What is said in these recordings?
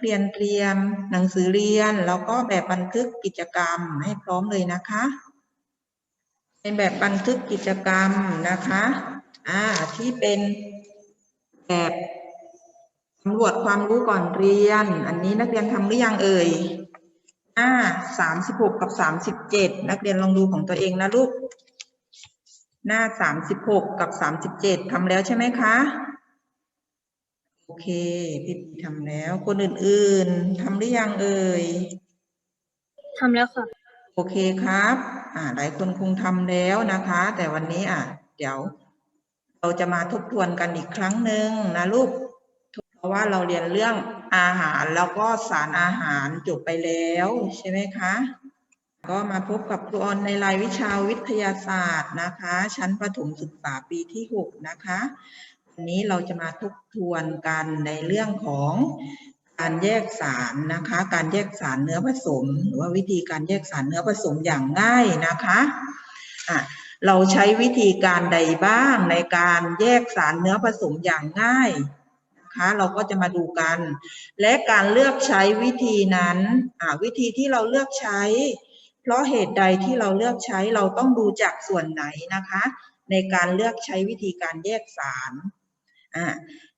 เรียนเตรียมหนังสือเรียน แล้วก็แบบบันทึกกิจกรรมให้พร้อมเลยนะคะในแบบบันทึกกิจกรรมนะคะอ่าที่เป็นแบบสำรวจความรู้ก่อนเรียน อันนี้นักเรียนทำหรือยังเอ่ยอ่าสามสิบหกกับสามสิบเจ็ดนักเรียนลองดูของตัวเองนะลูก หน้าสามสิบหกกับสามสิบเจ็ดทำแล้วใช่ไหมคะ โอเค พี่ปีทำแล้ว คนอื่นๆทำหรือยังเอ่ยทำแล้วค่ะ โอเคครับ อ่า หลายคนคงทำแล้วนะคะ แต่วันนี้อะ เดี๋ยว เราจะมาทบทวนกันอีกครั้งหนึ่งนะลูก เพราะว่าเราเรียนเรื่องอาหารแล้วก็สารอาหารจบไปแล้วใช่ไหมคะ ก็มาพบกับครูออนในรายวิชาวิทยาศาสตร์นะคะ ชั้นประถมศึกษาปีที่ 6 นะคะ วันนี้เราจะมาทบทวนกันในเรื่องของการแยกสารนะคะ การแยกสารเนื้อผสม หรือว่าวิธีการแยกสารเนื้อผสมอย่างง่ายนะคะอะเราใช้วิธีการใดบ้างในการแยกสารเนื้อผสมอย่างง่ายนะคะเราก็จะมาดูกัน และการเลือกใช้วิธีนั้นวิธีที่เราเลือกใช้ เพราะเหตุใดที่เราเลือกใช้เราต้องดูจากส่วนไหนนะคะ ในการเลือกใช้วิธีการแยกสาร อะ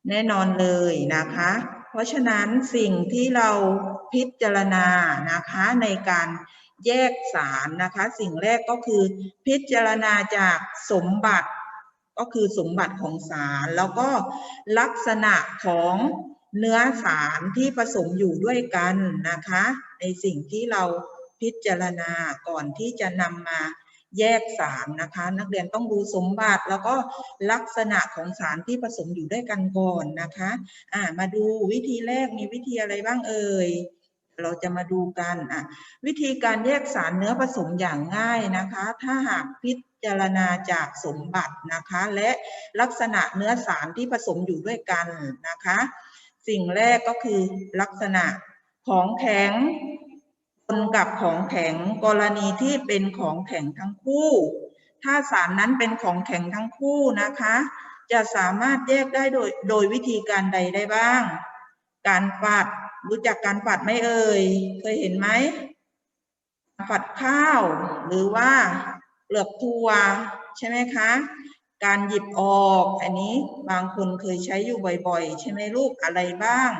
แน่นอนเลยนะคะ เพราะฉะนั้นสิ่งที่เราพิจารณานะคะในการแยกสารนะคะ สิ่งแรกก็คือพิจารณาจากสมบัติก็คือสมบัติของสาร แล้วก็ลักษณะของเนื้อสารที่ผสมอยู่ด้วยกันนะคะ ในสิ่งที่เราพิจารณาก่อนที่จะนำมา แยกสารนะคะ นักเรียนต้องดูสมบัติแล้วก็ลักษณะของสารที่ผสมอยู่ด้วยกันก่อนนะคะอ่ามาดูวิธีแรกมีวิธีอะไรบ้างเอ่ยเราจะมาดูกันอะวิธีการแยกสารเนื้อผสมอย่างง่ายนะคะ ถ้าหากพิจารณาจากสมบัตินะคะ และลักษณะเนื้อสารที่ผสมอยู่ด้วยกันนะคะ สิ่งแรกก็คือลักษณะของแข็ง นกับของแข็งกรณีที่เป็นของแข็งทั้งคู่ ถ้าสารนั้นเป็นของแข็งทั้งคู่นะคะ จะสามารถแยกได้โดยโดยวิธีการใดได้บ้าง การปัดรู้จักการปัดไหมเอ่ยเคยเห็นไหมปัดข้าว หรือว่าเปลือกถั่วใช่ไหมคะการหยิบออกอันนี้บางคนเคยใช้อยู่บ่อยๆ ใช่ไหมลูกอะไรบ้าง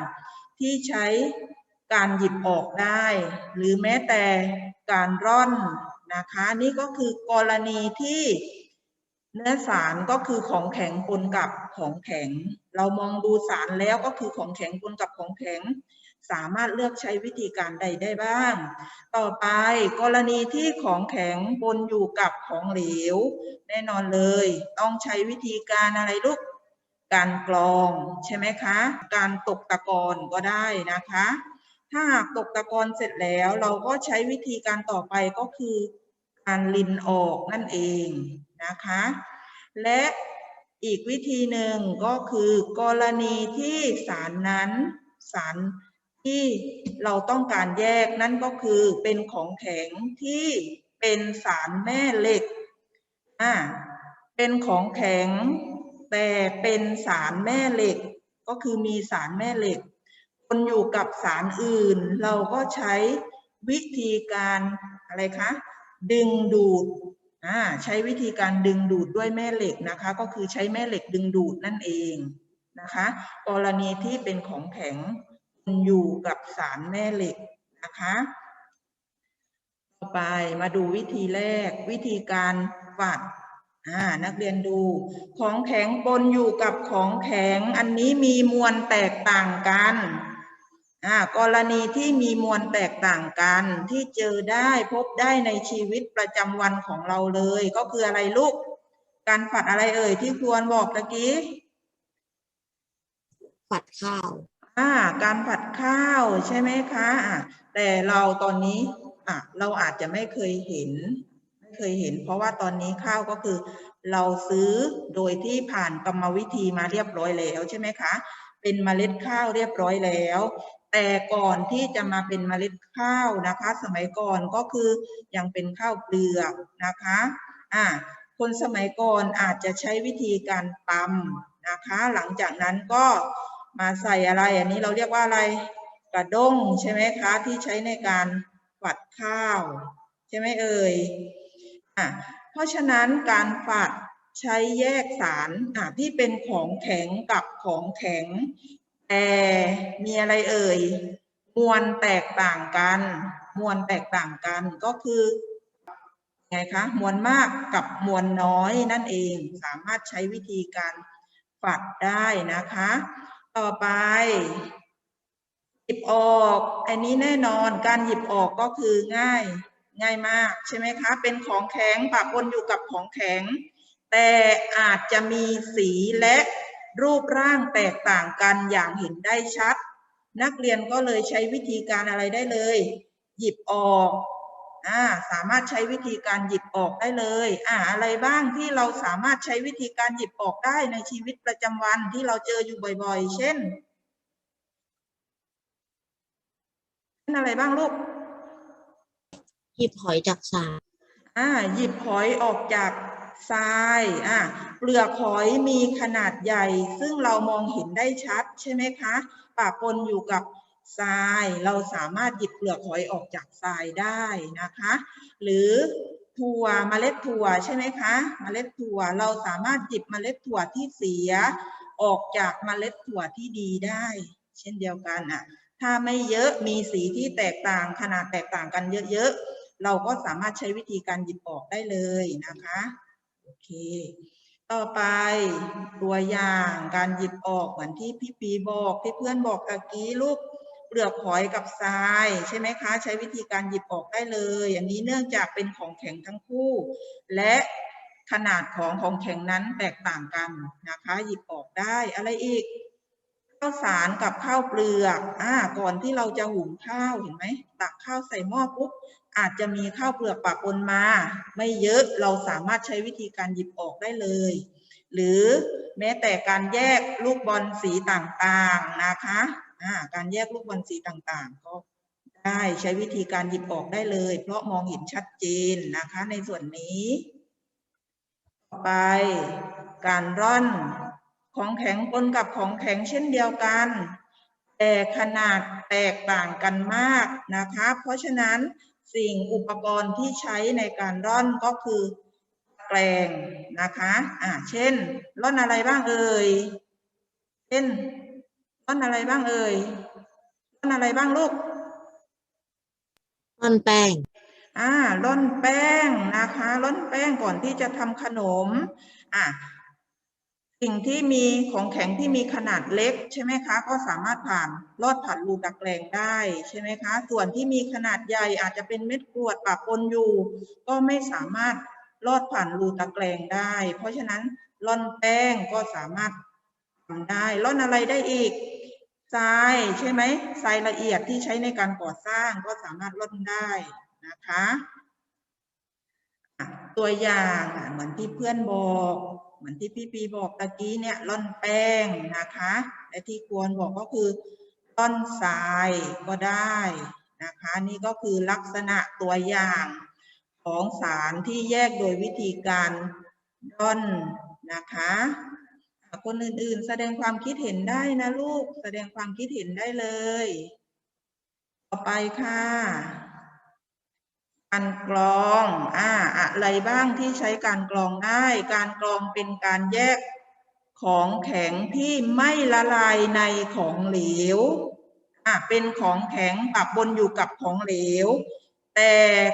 ที่ใช้ การหยิบออกได้ หรือแม้แต่การร่อนนะคะ นี่ก็คือกรณีที่เนื้อสารก็คือของแข็งปนกับของแข็ง เรามองดูสารแล้วก็คือของแข็งปนกับของแข็ง สามารถเลือกใช้วิธีการใดได้บ้าง ต่อไปกรณีที่ของแข็งปนอยู่กับของเหลว แน่นอนเลย ต้องใช้วิธีการอะไรลูกการกรองใช่ไหมคะ การตกตะกอนก็ได้นะคะ ถ้าหากตกตะกอนเสร็จแล้วเราก็ใช้วิธีการต่อไปก็คือการลินออกนั่นเองนะคะ และอีกวิธีหนึ่งก็คือกรณีที่สารนั้นสารที่เราต้องการแยกนั่นก็คือเป็นของแข็งที่เป็นสารแม่เหล็กอ่าเป็นของแข็งแต่เป็นสารแม่เหล็ก ก็คือมีสารแม่เหล็ก นอยู่กับสารอื่น เราก็ใช้วิธีการอะไรคะ ดึงดูดอ่าใช้วิธีการดึงดูดด้วยแม่เหล็กนะคะ ก็คือใช้แม่เหล็กดึงดูดนั่นเองนะคะ กรณีที่เป็นของแข็งอยู่กับสารแม่เหล็กนะคะต่อไปมาดูวิธีแรก วิธีการฝัดอ่านักเรียนดู ของแข็งปนอยู่กับของแข็ง อันนี้มีมวลแตกต่างกัน กรณีที่มีมวลแตกต่างกันที่เจอได้พบได้ในชีวิตประจำวันของเราเลย ก็คืออะไรลูก การฝัดอะไรเอ่ยที่ครวนบอกตะกี้ฝัดข้าวอ่าการผัดข้าวใช่ไหมคะอะแต่เราตอนนี้อะเราอาจจะไม่เคยเห็น ไม่เคยเห็น เพราะว่าตอนนี้ข้าวก็คือ เราซื้อโดยที่ผ่านกรรมวิธีมาเรียบร้อยแล้วใช่ไหมคะเป็นเมล็ดข้าวเรียบร้อยแล้ว แต่ก่อนที่จะมาเป็นเมล็ดข้าวนะคะ สมัยก่อนก็คือยังเป็นข้าวเปลือกนะคะอ่าคนสมัยก่อนอาจจะใช้วิธีการตำนะคะ หลังจากนั้นก็มาใส่อะไร อันนี้เราเรียกว่าอะไรกระด้งใช่ไหมคะที่ใช้ในการฝัดข้าว ใช่ไหมเอ่ยอะเพราะฉะนั้นการฝัดใช้แยกสารอะที่เป็นของแข็งกับของแข็ง แต่มีอะไรเอ่ย มวลแตกต่างกัน มวลแตกต่างกันก็คือไงคะมวลมากกับมวลน้อยนั่นเองสามารถใช้วิธีการฝัดได้นะคะ ต่อไป หยิบออก อันนี้แน่นอนการหยิบออกก็คือง่าย ง่ายมากใช่ไหมคะ เป็นของแข็งปะปนอยู่กับของแข็ง แต่อาจจะมีสีและ รูปร่างแตกต่างกันอย่างเห็นได้ชัด นักเรียนก็เลยใช้วิธีการอะไรได้เลย หยิบออกอ่าสามารถใช้วิธีการหยิบออกได้เลยอ่าอะไรบ้างที่เราสามารถใช้วิธีการหยิบออกได้ในชีวิตประจำวันที่เราเจออยู่บ่อย ๆ เช่นเช่นอะไรบ้างลูก หยิบหอยจากสาอ่าหยิบหอยออกจาก ทรายอ่าเปลือกหอยมีขนาดใหญ่ ซึ่งเรามองเห็นได้ชัดใช่ไหมคะปะปนอยู่กับทราย เราสามารถหยิบเปลือกหอยออกจากทรายได้นะคะ หรือถั่วเมล็ดถั่วใช่ไหมคะเมล็ดถั่วเราสามารถหยิบเมล็ดถั่วที่เสีย ออกจากเมล็ดถั่วที่ดีได้ เช่นเดียวกันอะถ้าไม่เยอะมีสีที่แตกต่างขนาดแตกต่างกันเยอะๆเราก็สามารถใช้วิธีการหยิบออกได้เลยนะคะ เค ต่อไปตัวอย่างการหยิบออกเหมือนที่พี่ปีบอกที่เพื่อนบอกตะกี้ลูกเปลือกหอยกับทรายใช่ไหมคะ ใช้วิธีการหยิบออกได้เลยอันนี้เนื่องจากเป็นของแข็งทั้งคู่ และขนาดของของแข็งนั้นแตกต่างกันนะคะ หยิบออกได้อะไรอีกข้าวสารกับข้าวเปลือกอ่าก่อนที่เราจะหุงข้าวเห็นไหมตักข้าวใส่หม้อปุ๊บ อาจจะมีข้าวเปลือกปะปนมา ไม่เยอะเราสามารถใช้วิธีการหยิบออกได้เลย หรือแม้แต่การแยกลูกบอลสีต่างๆนะคะอ่าการแยกลูกบอลสีต่างๆ ก็ได้ใช้วิธีการหยิบออกได้เลย เพราะมองเห็นชัดเจนนะคะ ในส่วนนี้ ต่อไปการร่อนของแข็งปนกับของแข็งเช่นเดียวกัน แต่ขนาดแตกต่างกันมากนะคะ เพราะฉะนั้น สิ่งอุปกรณ์ที่ใช้ในการร่อนก็คือแกลงนะคะอ่าเช่น ร่อนอะไรบ้างเอ่ย เช่น ร่อนอะไรบ้างเอ่ย ร่อนอะไรบ้างลูก ร่อนแป้ง อ่า ร่อนแป้งนะคะ ร่อนแป้งก่อนที่จะทำขนม อะ สิ่งที่มีของแข็งที่มีขนาดเล็กใช่ไหมคะ ก็สามารถผ่านลอดผ่านรูตะแกรงได้ใช่ไหมคะ ส่วนที่มีขนาดใหญ่อาจจะเป็นเม็ดกรวดปะปนอยู่ ก็ไม่สามารถลอดผ่านรูตะแกรงได้ เพราะฉะนั้นร่อนแป้งก็สามารถทำได้ร่อนอะไรได้อีกทรายใช่ไหมทรายละเอียดที่ใช้ในการก่อสร้างก็สามารถร่อนได้นะคะ ตัวอย่างเหมือนที่เพื่อนบอก เหมือนที่พี่ปีบอกตะกี้เนี่ยร่อนแป้งนะคะ และที่ควรบอกก็คือร่อนทรายก็ได้นะคะ นี่ก็คือลักษณะตัวอย่างของสารที่แยกโดยวิธีการร่อนนะคะอะคนอื่นๆ แสดงความคิดเห็นได้นะลูก แสดงความคิดเห็นได้เลย ต่อไปค่ะ การกรองอ่าอะไรบ้างที่ใช้การกรองได้ การกรองเป็นการแยกของแข็งที่ไม่ละลายในของเหลวอ่าเป็นของแข็งปะปนอยู่กับของเหลว แต่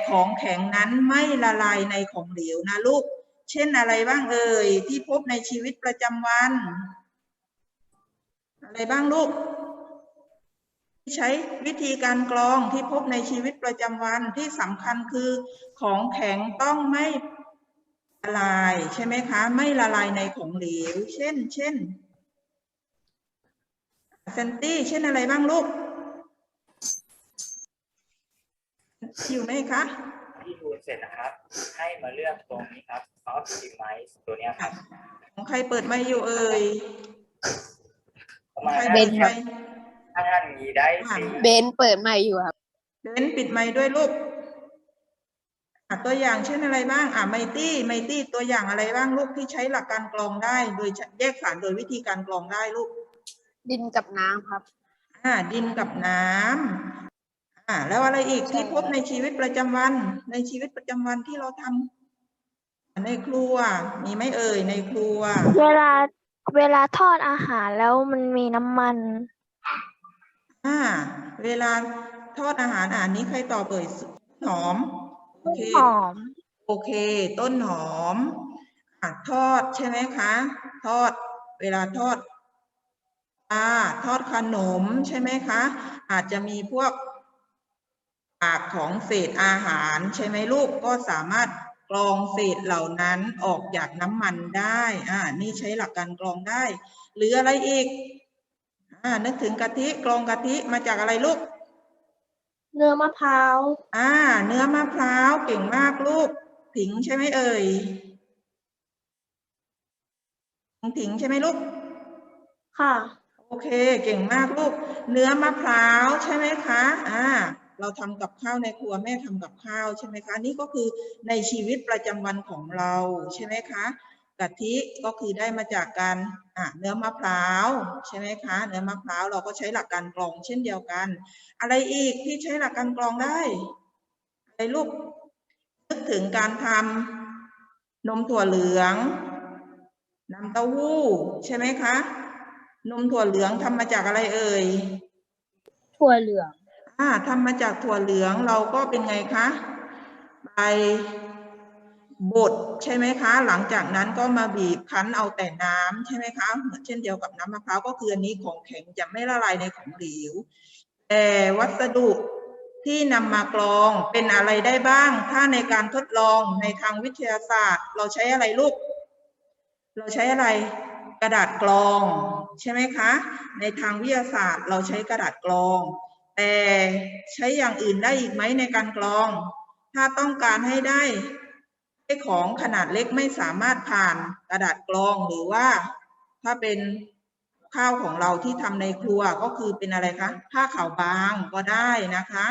ของแข็งนั้นไม่ละลายในของเหลวนะลูก เช่นอะไรบ้างเอ่ยที่พบในชีวิตประจำวัน อะไรบ้างลูก ใช้วิธีการกรองที่พบในชีวิตประจำวันที่สำคัญคือของแข็งต้องไม่ละลายใช่ไหมคะ ไม่ละลายในของเหลว เช่น เช่นเซนตี้เช่นอะไรบ้างลูก อยู่ไหมคะที่ทูนเสร็จนะครับ ให้มาเลือกตรงนี้ครับ soft device ตัวเนี้ยครับของใครเปิดไม่อยู่เอ่ยประมาณใครนั้นเปิดคไม่รับ ถ้าท่านมีได้สีเบนเปิดใหม่อยู่ครับ เบนปิดไมค์ด้วยลูกอะตัวอย่างเช่นอะไรบ้าง อะไมตี้ไมตี้ตัวอย่างอะไรบ้างลูกที่ใช้หลักการกรองได้ โดยแยกสารโดยวิธีการกรองได้ลูก ดินกับน้ำครับ อ่อ่าดินกับน้ำอ่า แล้วอะไรอีกที่พบในชีวิตประจำวัน ในชีวิตประจำวันที่เราทำในครัว มีไหมเอ่ยในครัว เวลาเวลาทอดอาหารแล้วมันมีน้ำมัน อ่า เวลาทอดอาหารอ่านนี้ใครตอบเอ่ยหอม โอเคหอม โอเค ต้นหอมอะทอดใช่ไหมคะ ทอด เวลาทอดปลาทอดขนมใช่ไหมคะ อาจจะมีพวกปากของเศษอาหารใช่ไหมลูกก็สามารถกรองเศษเหล่านั้นออกจากน้ำมันได้ อ่า นี่ใช้หลักการกรองได้ หรืออะไรอีก อ่านึกถึงกะทิกรองกะทิมาจากอะไรลูก เนื้อมะพร้าว อ่า เนื้อมะพร้าวเก่งมากลูกผิงใช่ไหมเอ่ยผิงใช่ไหมลูก ค่ะ โอเค เก่งมากลูก เนื้อมะพร้าวใช่ไหมคะ อ่า เราทำกับข้าวในครัวแม่ทำกับข้าวใช่ไหมคะ นี่ก็คือในชีวิตประจำวันของเราใช่ไหมคะ กะทิก็คือได้มาจากการอ่าเนื้อมะพร้าวใช่ไหมคะ เนื้อมะพร้าวเราก็ใช้หลักการกรองเช่นเดียวกัน อะไรอีกที่ใช้หลักการกรองได้อะไรลูกนึกถึงการทำนมถั่วเหลืองน้ำเต้าหู้ใช่ไหมคะ นมถั่วเหลืองทำมาจากอะไรเอ่ยถั่วเหลืองอ่าทำมาจากถั่วเหลืองเราก็เป็นไงคะ ไป บดใช่ไหมคะ หลังจากนั้นก็มาบีบคั้นเอาแต่น้ำใช่ไหมคะเหมือนเช่นเดียวกับน้ำมะพร้าวก็คืออันนี้ของแข็งจะไม่ละลายในของเหลวแต่วัสดุที่นำมากรองเป็นอะไรได้บ้าง ถ้าในการทดลองในทางวิทยาศาสตร์ เราใช้อะไรลูก เราใช้อะไรกระดาษกรอง ใช่ไหมคะ ในทางวิทยาศาสตร์ เราใช้กระดาษกรอง แต่ใช้อย่างอื่นได้อีกไหมในการกรอง ถ้าต้องการให้ได้ ของขนาดเล็กไม่สามารถผ่านกระดาษกรองหรือว่า ถ้าเป็นข้าวของเราที่ทำในครัวก็คือเป็นอะไรคะผ้าขาวบางก็ได้นะคะ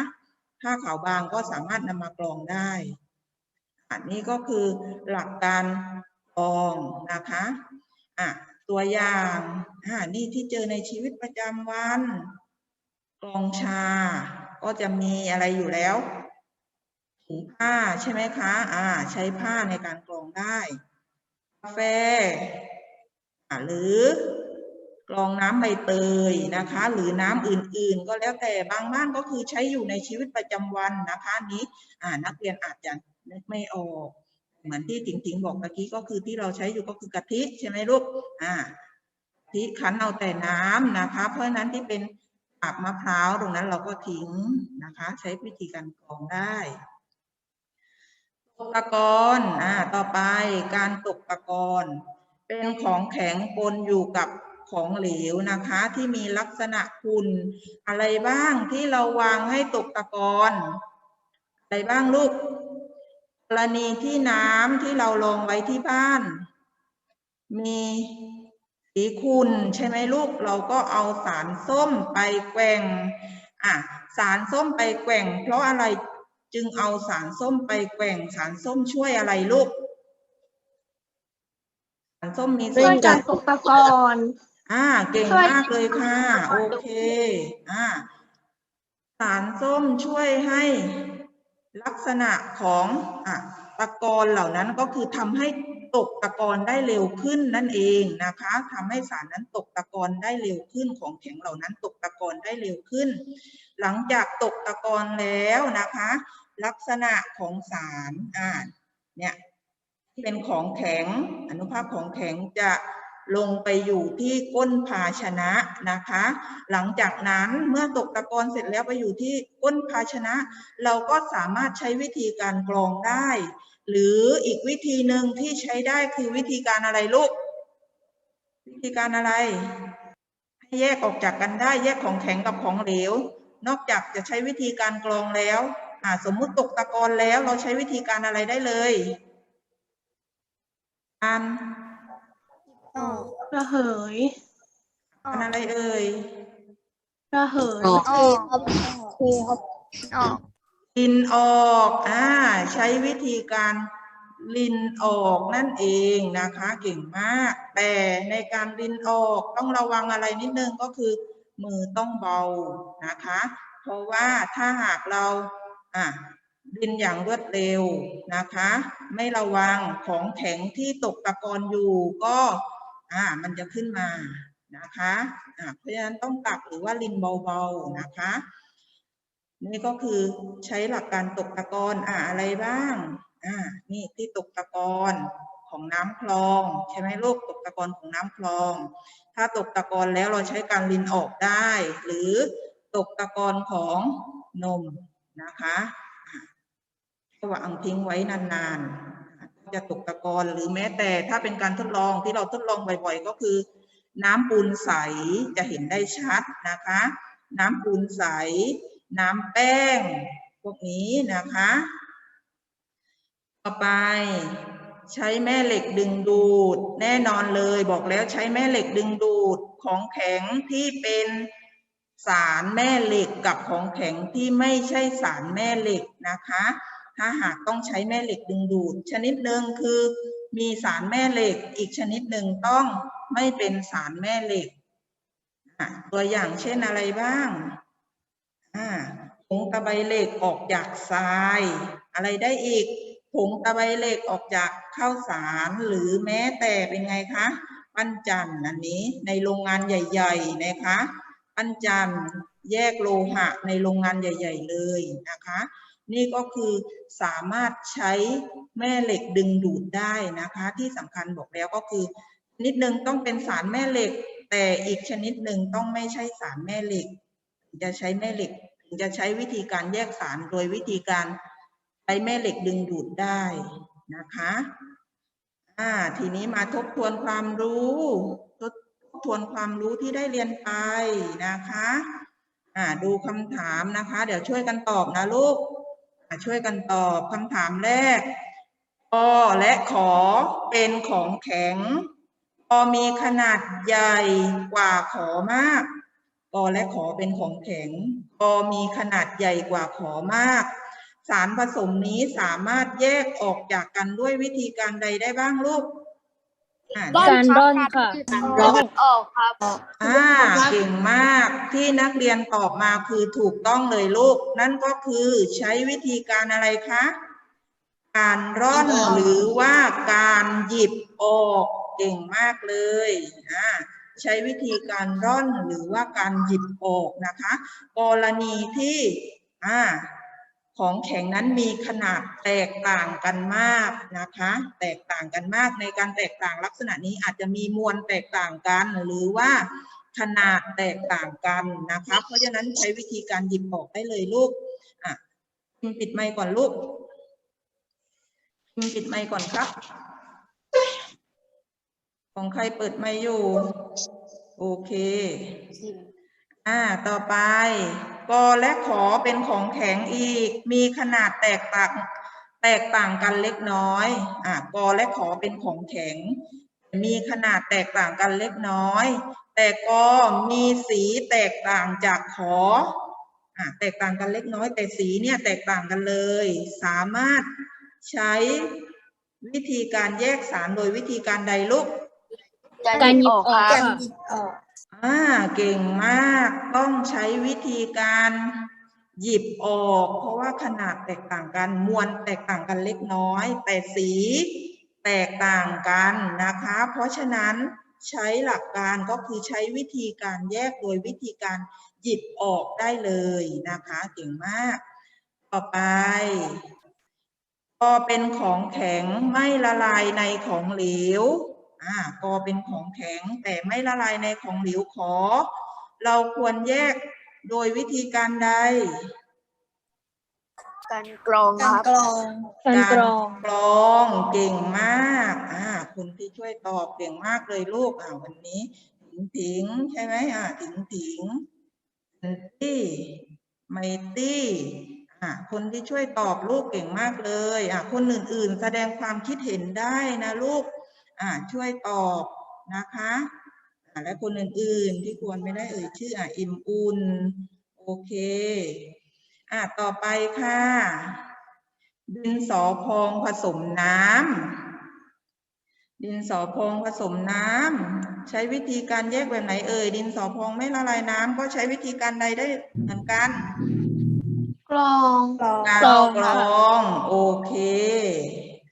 ผ้าขาวบางก็สามารถนำมากรองได้ อันนี้ก็คือหลักการกรองนะคะอะตัวอย่างอ่านี่ที่เจอในชีวิตประจำวันกรองชา ก็จะมีอะไรอยู่แล้ว ผ้าใช่ไหมคะอ่าใช้ผ้าในการกรองได้กาแฟหรือกรองน้ำใบเตยนะคะ หรือน้ำอื่นๆ ก็แล้วแต่บางบ้านก็คือใช้อยู่ในชีวิตประจำวันนะคะนี้อ่านักเรียนอาจจะนึกไม่ออก เหมือนที่ถิงถิงบอกเมื่อกี้ก็คือที่เราใช้อยู่ก็คือกะทิใช่ไหมลูกอ่ากะทิคั้นเอาแต่น้ำนะคะ เพราะฉะนั้นที่เป็นกาบมะพร้าวตรงนั้นเราก็ทิ้งนะคะ ใช้วิธีการกรองได้ ตกตะกอนอ่าต่อไปการตกตะกอนเป็นของแข็งปนอยู่กับของเหลวนะคะ ที่มีลักษณะคุณอะไรบ้างที่เราวางให้ตกตะกอนอะไรบ้างลูกกรณีที่น้ำที่เราลงไว้ที่บ้าน มีสีขุ่นใช่ไหมลูก เราก็เอาสารส้มไปแกว่งอะสารส้มไปแกว่ง เพราะอะไร จึงเอาสารส้มไปแกว่งสารส้มช่วยอะไรลูก สารส้มมีช่ส่ววยนกันตกตะกอนอ่า เก่งช่วยมากเลยค่ะ โอเค อ่า สารส้มช่วยให้ลักษณะของอะตะกอนเหล่านั้นก็คือทำให้ ตกตะกอนได้เร็วขึ้นนั่นเองนะคะทำให้สารนั้นตกตะกอนได้เร็วขึ้นของแข็งเหล่านั้นตกตะกอนได้เร็วขึ้น หลังจากตกตะกอนแล้วนะคะ ลักษณะของสารอ่าเนี่ยที่เป็นของแข็งอนุภาคของแข็งจะลงไปอยู่ที่ก้นภาชนะนะคะ หลังจากนั้นเมื่อตกตะกอนเสร็จแล้วไปอยู่ที่ก้นภาชนะ เราก็สามารถใช้วิธีการกรองได้ หรืออีกวิธีหนึ่งที่ใช้ได้คือวิธีการอะไรลูก วิธีการอะไร ให้แยกออกจากกันได้แยกของแข็งกับของเหลว นอกจากจะใช้วิธีการกรองแล้วอ่าสมมุติตกตะกอนแล้วเราใช้วิธีการอะไรได้เลยการระเหยการอะไรเอ่ยระเหยออกออกครับออก ลินออกอ่าใช้วิธีการลินออกนั่นเองนะคะ เก่งมาก แต่ในการลินออกต้องระวังอะไรนิดนึงก็คือ มือต้องเบานะคะ เพราะว่าถ้าหากเราอะดินอย่างรวดเร็วนะคะ ไม่ระวังของแข็งที่ตกตะกอนอยู่ก็อ่ามันจะขึ้นมานะคะอ่าเพราะฉะนั้นต้องตักหรือว่าลินเบาๆนะคะ นี่ก็คือใช้หลักการตกตะกอนอ่าอะไรบ้างอ่านี่ที่ตกตะกอนของน้ำคลอง ใช่ไหมลูกตกตะกอนของน้ำคลอง ถ้าตกตะกอนแล้วเราใช้การลินออกได้ หรือตกตะกอนของนมนะคะอะก็วางทิ้งไว้นานๆ จะตกตะกอนหรือแม้แต่ถ้าเป็นการทดลองที่เราทดลองบ่อยๆ ก็คือ น้ำปูนใสจะเห็นได้ชัดนะคะ น้ำปูนใส น้ำแป้ง พวกนี้นะคะ ต่อไป ใช้แม่เหล็กดึงดูด แน่นอนเลยบอกแล้วใช้แม่เหล็กดึงดูดของแข็งที่เป็นสารแม่เหล็กกับของแข็งที่ไม่ใช่สารแม่เหล็กนะคะ ถ้าหากต้องใช้แม่เหล็กดึงดูด ชนิดหนึ่งคือมีสารแม่เหล็ก อีกชนิดหนึ่งต้องไม่เป็นสารแม่เหล็ก ตัวอย่างเช่นอะไรบ้าง อ่าผงตะไบเหล็กออกจากทราย อะไรได้อีกผงตะไบเหล็กออกจากข้าวสารหรือแม้แต่เป็นไงคะปั้นจันน์อันนี้ในโรงงานใหญ่ๆนะคะปั้นจันน์แยกโลหะในโรงงานใหญ่ ๆ เลยนะคะ นี่ก็คือสามารถใช้แม่เหล็กดึงดูดได้นะคะ ที่สำคัญบอกแล้วก็คือชนิดหนึ่งต้องเป็นสารแม่เหล็ก แต่อีกชนิดหนึ่งต้องไม่ใช่สารแม่เหล็ก จะใช้แม่เหล็กถึงจะใช้วิธีการแยกสารโดยวิธีการใช้แม่เหล็กดึงดูดได้นะคะอ่าทีนี้มาทบทวนความรู้ทบทวนความรู้ที่ได้เรียนไปนะคะอ่าดูคำถามนะคะ เดี๋ยวช่วยกันตอบนะลูกช่วยกันตอบคำถามแรกกและขอเป็นของแข็งกมีขนาดใหญ่กว่าขอมาก กและขอเป็นของแข็งกมีขนาดใหญ่กว่าขอมาก สารผสมนี้สามารถแยกออกจากกันด้วยวิธีการใดได้บ้างลูกอ่าการร่อนค่ะร่อนออกครับอ่าเก่งมากที่นักเรียนตอบมาคือถูกต้องเลยลูก นั่นก็คือใช้วิธีการอะไรคะ การร่อนร่อนหรือว่าการหยิบออก เก่งมากเลยอ่า ใช้วิธีการร่อนหรือว่าการหยิบออกนะคะ กรณีที่อ่าของแข็งนั้นมีขนาดแตกต่างกันมากนะคะ แตกต่างกันมากในการแตกต่างลักษณะนี้อาจจะมีมวลแตกต่างกัน หรือว่าขนาดแตกต่างกันนะคะ เพราะฉะนั้นใช้วิธีการหยิบออกได้เลยลูกอะปิดไมค์ก่อนลูกปิดไมค์ก่อนครับ ของใครเปิดไมค์อยู่ โอเค อ่า ต่อไป กอและขอเป็นของแข็งอีก มีขนาดแตกต่าง แตกต่างกันเล็กน้อย อ่ากอและขอเป็นของแข็ง มีขนาดแตกต่างกันเล็กน้อย แต่กอมีสีแตกต่างจากขอ อ่าแตกต่างกันเล็กน้อย แต่สีเนี่ยแตกต่างกันเลย สามารถใช้วิธีการแยกสารโดยวิธีการใดลูก การหยิบออกคค่ะรับอ่าเก่งมากต้องใช้วิธีการหยิบออก เพราะว่าขนาดแตกต่างกันมวลแตกต่างกันเล็กน้อย แต่สีแตกต่างกันนะคะ เพราะฉะนั้นใช้หลักการก็คือใช้วิธีการแยกโดยวิธีการหยิบออกได้เลยนะคะเก่งมาก ต่อไปพอเป็นของแข็งไม่ละลายในของเหลว อ่ากอเป็นของแข็งแต่ไม่ละลายในของเหลวขอ เราควรแยกโดยวิธีการใด การกรองครับการกรอง กรองเก่งมากอ่าคุณที่ช่วยตอบเก่งมากเลยลูกอ่าวันนี้ถิงถิงใช่ไหมอ่าถิงถิงอันตี้ไมตี้อ่าคนที่ช่วยตอบลูกเก่งมากเลยอ่าคนอื่นๆ แสดงความคิดเห็นได้นะลูกอ่า ช่วยตอบนะคะอ่าและคนอื่นๆที่ควรไม่ได้เอ่ยชื่ออ่าอิ่มอุ่น โอเคอะต่อไปค่ะ ดินสอพองผสมน้ดินสอพองผสมน้ำใช้วิธีการแยกแบบไหนเอ่ยดินสอพองไม่ละลายน้ำก็ใช้วิธีการใดได้เหมือนกันกรองการกรองกรค่ะอง โอเค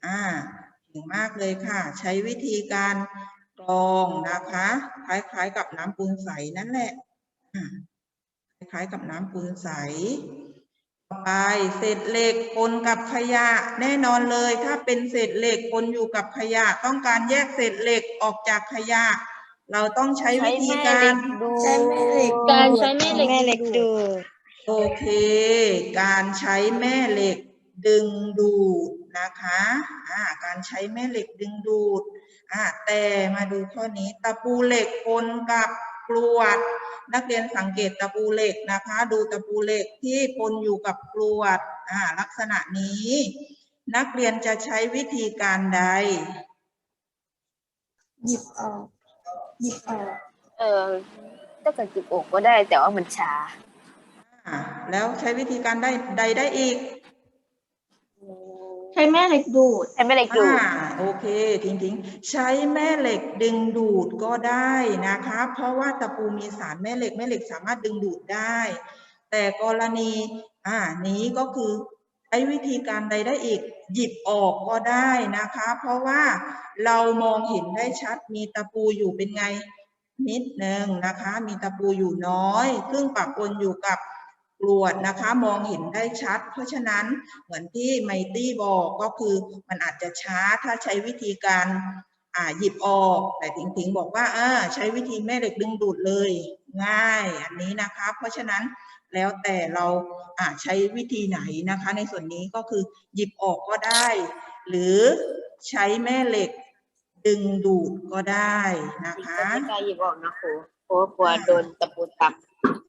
อ่าเก่งมากเลยค่ะ ใช้วิธีการกรองนะคะ คล้ายๆกับน้ำปูนใสนั่นแหละอ่าคล้ายๆกับน้ำปูนใสต่อไปเศษเหล็กปนกับขยะแน่นอนเลย ถ้าเป็นเศษเหล็กปนอยู่กับขยะ ต้องการแยกเศษเหล็กออกจากขยะ เราต้องใช้วิธีการใช้แม่เหล็กการใช้แม่เหล็กดูดโอเค การใช้แม่เหล็กดึงดูด นะคะอ่าการใช้แม่เหล็กดึงดูดอ่าแต่มาดูข้อนี้ตะปูเหล็กปนกับกรวด นักเรียนสังเกตตะปูเหล็กนะคะ ดูตะปูเหล็กที่ปนอยู่กับกรวดอ่าลักษณะนี้ นักเรียนจะใช้วิธีการใด หยิบออกหยิบออกเออถ้าเกิดจิบอกก็ได้แต่ว่ามันช้าอ่าแล้วใช้วิธีการได้ใดได้อีก ใช้แม่เหล็กดูด ใช้ไม่เหล็กดูด อ่าโอเคทิ้งๆ ใช้แม่เหล็กดึงดูดก็ได้นะคะ เพราะว่าตะปูมีสารแม่เหล็กแม่เหล็กสามารถดึงดูดได้ แต่กรณีอ่านี้ก็คือใช้วิธีการใดได้อีก หยิบออกก็ได้นะคะ เพราะว่าเรามองเห็นได้ชัดมีตะปูอยู่เป็นไงนิดนึงนะคะ มีตะปูอยู่น้อย ซึ่งปะปนอยู่กับ กรวดนะคะมองเห็นได้ชัด เพราะฉะนั้นเหมือนที่ไมตี้บอกก็คือมันอาจจะช้าถ้าใช้วิธีการอ่าหยิบออก แต่ถิงถิงบอกว่าเออใช้วิธีแม่เหล็กดึงดูดเลยง่ายอันนี้นะคะ เพราะฉะนั้นแล้วแต่เราอ่าใช้วิธีไหนนะคะ ในส่วนนี้ก็คือหยิบออกก็ได้ หรือใช้แม่เหล็กดึงดูดก็ได้นะคะไม่กล้าหยิบออกนะครูเพราะว่ากลัวโดนตะปูตับ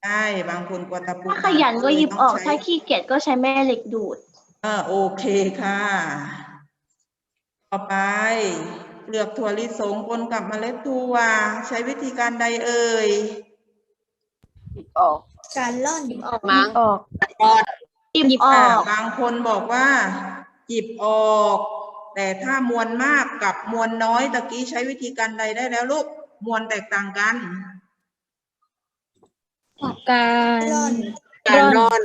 ใช่บางคนกลัวตะปูถ้าขยันก็หยิบออกต้งใช้ถ้าขี้เกียจก็ใช้แม่เหล็กดูดเออโอเคค่ะ ต่อไปเปลือกถั่วลิสงปนกับเมล็ดถั่วใช้วิธีการใดเอ่ยหยิบออกการล่อนหยิบออกมั้งออกหยิบออ่าอกบางคนบอกว่า หยิบออก แต่ถ้ามวลมากกับมวลน้อยตะกี้ใช้วิธีการใดได้แล้วลูกมวลแตกต่างกัน การล่อน การร่อน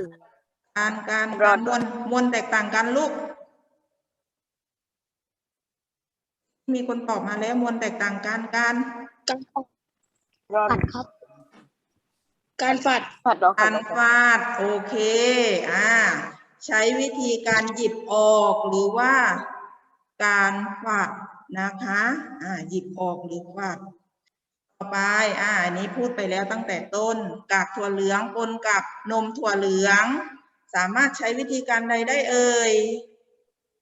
การการร้กาอรนมวลมวลแตกต่างกันลูก มีคนตอบมาแล้วมวลแตกต่างกันการร่อนปัดครับ การฝัดผัดดอกการฟาด โอเค อ่า ใช้วิธีการหยิบออกหรือว่า การฟาดนะคะ อ่า หยิบออกหรือฟาด ต่อไปอ่าอันนี้พูดไปแล้วตั้งแต่ต้น กากถั่วเหลืองปนกับนมถั่วเหลือง สามารถใช้วิธีการใดได้เอ่ย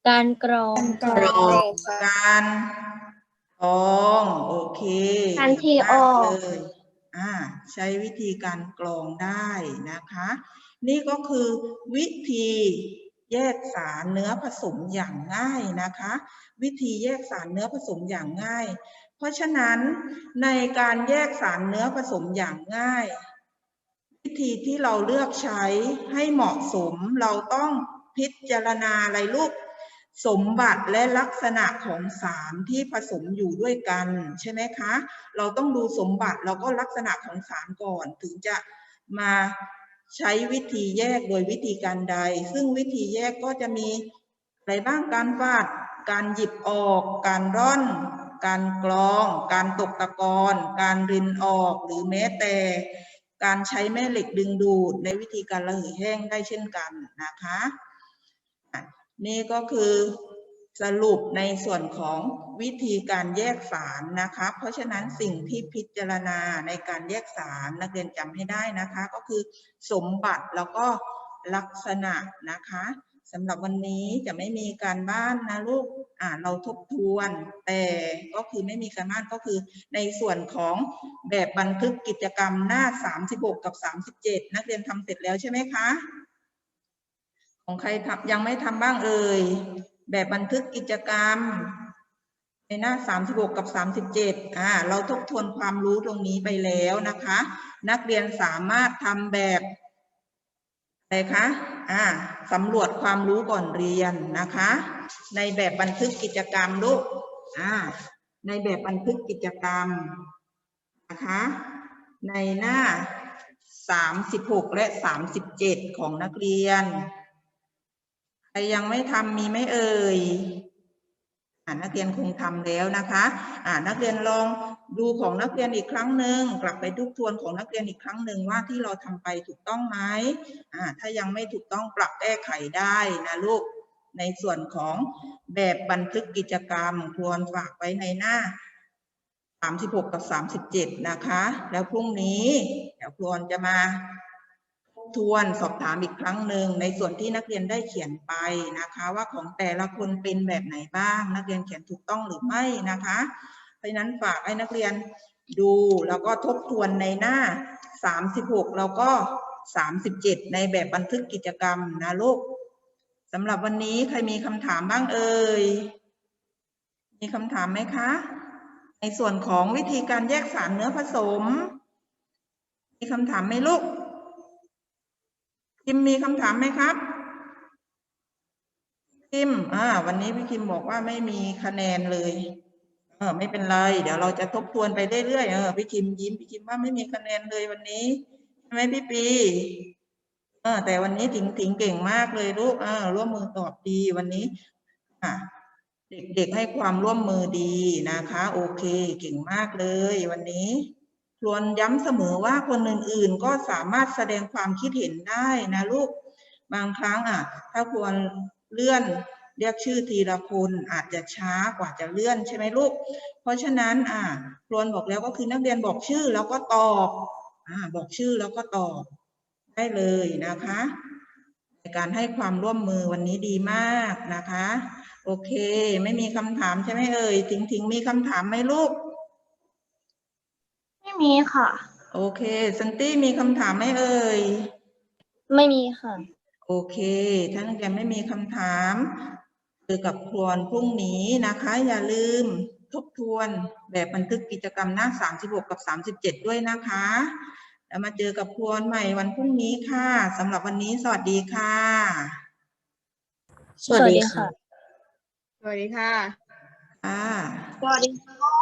การกรองกรรอองงการกรองโอเคการเทออกมเลยอ่าใช้วิธีการกรองได้นะคะ นี่ก็คือวิธีแยกสารเนื้อผสมอย่างง่ายนะคะ วิธีแยกสารเนื้อผสมอย่างง่าย เพราะฉะนั้นในการแยกสารเนื้อผสมอย่างง่าย วิธีที่เราเลือกใช้ให้เหมาะสมเราต้องพิจารณาอะไรลูกสมบัติและลักษณะของสารที่ผสมอยู่ด้วยกันใช่ไหมคะ เราต้องดูสมบัติแล้วก็ลักษณะของสารก่อนถึงจะมาใช้วิธีแยกโดยวิธีการใด ซึ่งวิธีแยกก็จะมีอะไรบ้างการฟาด การหยิบออก การร่อน การกรอง การตกตะกอนการรินออก หรือแม้แต่การใช้แม่เหล็กดึงดูดในวิธีการระเหยแห้งได้เช่นกันนะคะอะนี่ก็คือสรุปในส่วนของวิธีการแยกสารนะคะ เพราะฉะนั้นสิ่งที่พิจารณาในการแยกสารนักเรียนจำให้ได้นะคะ ก็คือสมบัติแล้วก็ลักษณะนะคะ สำหรับวันนี้จะไม่มีการบ้านนะลูกอ่าเราทบทวน แต่ก็คือไม่มีการบ้านก็คือ ในส่วนของแบบบันทึกกิจกรรมหน้า 36 กับ 37 นักเรียนทำเสร็จแล้วใช่ไหมคะ ของใครทำยังไม่ทำบ้างเอ่ย แบบบันทึกกิจกรรม ในหน้า 36 กับ 37อ่าเราทบทวนความรู้ตรงนี้ไปแล้วนะคะ นักเรียนสามารถทำแบบ อะไรคะ อ่าสำรวจความรู้ก่อนเรียนนะคะ ในแบบบันทึกกิจกรรมลูก อ่า ในแบบบันทึกกิจกรรมนะคะ ในหน้า 36 และ 37 ของนักเรียน ใครยังไม่ทำมีไม่เอ่ย นักเรียนคงทำแล้วนะคะอ่านักเรียนลองดูของนักเรียนอีกครั้งหนึ่งกลับไปทบทวนของนักเรียนอีกครั้งหนึ่งว่าที่เราทำไปถูกต้องไหมถ้ายังไม่ถูกต้องปรับแก้ไขได้นะลูกในส่วนของแบบบันทึกกิจกรรมควรฝากไว้ในหน้า 36 กับ 37 นะคะ แล้วพรุ่งนี้เดี๋ยวควรจะมา ทวนสอบถามอีกครั้งหนึ่งในส่วนที่นักเรียนได้เขียนไปนะคะ ว่าของแต่ละคนเป็นแบบไหนบ้าง นักเรียนเขียนถูกต้องหรือไม่นะคะ เพราะฉะนั้นฝากให้นักเรียนดูแล้วก็ทบทวนในหน้า 36 แล้วก็ 37 ในแบบบันทึกกิจกรรมนะลูกสำหรับวันนี้ใครมีคำถามบ้างเอ่ย มีคำถามไหมคะ ในส่วนของวิธีการแยกสารเนื้อผสม มีคำถามไหมลูก คิมมีคำถามไหมครับ คิม อ่า วันนี้พี่คิมบอกว่าไม่มีคะแนนเลย เออ ไม่เป็นไร เดี๋ยวเราจะทบทวนไปเรื่อยๆ เออ พี่คิมยิ้ม พี่คิมว่าไม่มีคะแนนเลยวันนี้ใช่ไหมพี่ปี เออ แต่วันนี้ถิงถิงเก่งมากเลยลูก เออ ร่วมมือตอบดีวันนี้ อะเด็กๆให้ความร่วมมือดีนะคะ โอเค เก่งมากเลยวันนี้ ทวนย้ำเสมอว่าคนอื่นๆ ก็สามารถแสดงความคิดเห็นได้นะลูก บางครั้งอะ ถ้าควรเลื่อนเรียกชื่อทีละคนอาจจะช้ากว่าจะเลื่อนใช่ไหมลูก เพราะฉะนั้นอะครวนบอกแล้วก็คือนักเรียนบอกชื่อแล้วก็ตอบอ่าบอกชื่อแล้วก็ตอบได้เลยนะคะในการให้ความร่วมมือวันนี้ดีมากนะคะ โอเค ไม่มีคำถามใช่ไหมเอ่ยถิงถิงมีคำถามไหมลูก ม่มีค่ะ โอเคซันตี้มีคำถามไหมเอ่ย ไม่มีค่ะ โอเค ถ้านักเรียนไม่มีคำถามเจอกับครวนพรุ่งนี้นะคะ อย่าลืมทบทวนแบบบันทึกกิจกรรมหน้า 36 กับ 37 ด้วยนะคะ แล้วมาเจอกับครวนใหม่วันพรุ่งนี้ค่ะสำหรับวันนี้สวัสดีค่ะ สวัสดีค่ะ สวัสดีค่ะค่ะสวัสดีค่ะ